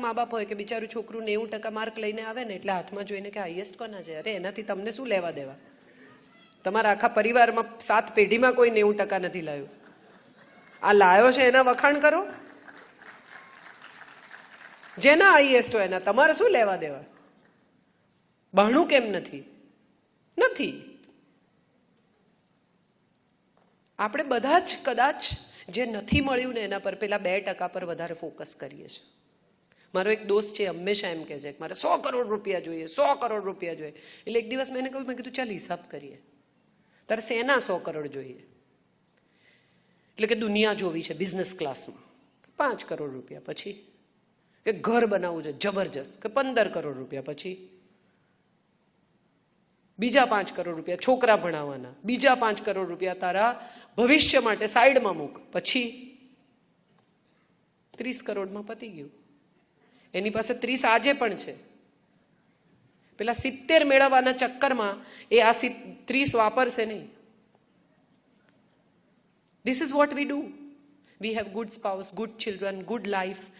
મા બાપ હોય કે બિચારું છોકરું નેવું ટકા માર્ક લઈને આવે ને એટલે હાથમાં જોઈને કે હાઈએસ્ટ કોના છે અરે, એનાથી તમને શું લેવા દેવા? તમારા આખા પરિવારમાં સાત પેઢીમાં કોઈ નેવું ટકા નથી લાવ્યું. આ લાયો છે એના વખાણ કરો. જેના હાઈએસ્ટ હોય એના. તમારે શું લેવા દેવા? બહાણું કેમ નથી? નથી. આપણે બધા જ કદાચ જે નથી મળ્યું ને એના પર પેલા બે ટકા પર વધારે ફોકસ કરીએ છીએ. મારો એક દોસ્ત છે, હંમેશા એમ કહે છે કે મારે સો કરોડ રૂપિયા જોઈએ, સો કરોડ રૂપિયા જોઈએ. એટલે એક દિવસ મેં એને કહ્યું, મેં કીધું, ચાલ હિસાબ કરીએ. તારે શેના સો કરોડ જોઈએ. એટલે કે દુનિયા જોવી છે બિઝનેસ ક્લાસમાં પાંચ કરોડ રૂપિયા પછી. કે ઘર બનાવવું છે, જબરજસ્ત. કે પંદર કરોડ રૂપિયા પછી. બીજા પાંચ કરોડ રૂપિયા છોકરા ભણાવવાના. બીજા પાંચ કરોડ રૂપિયા તારા ભવિષ્ય માટે સાઈડમાં મૂક. પછી ત્રીસ કરોડમાં પતી ગયું. એની પાસે ત્રીસ આજે પણ છે પેલા સિત્તેર મેળવવાના ચક્કરમાં એ આ ત્રીસ વાપરશે નહીં This is what we do. We have good spouse, good children, good life,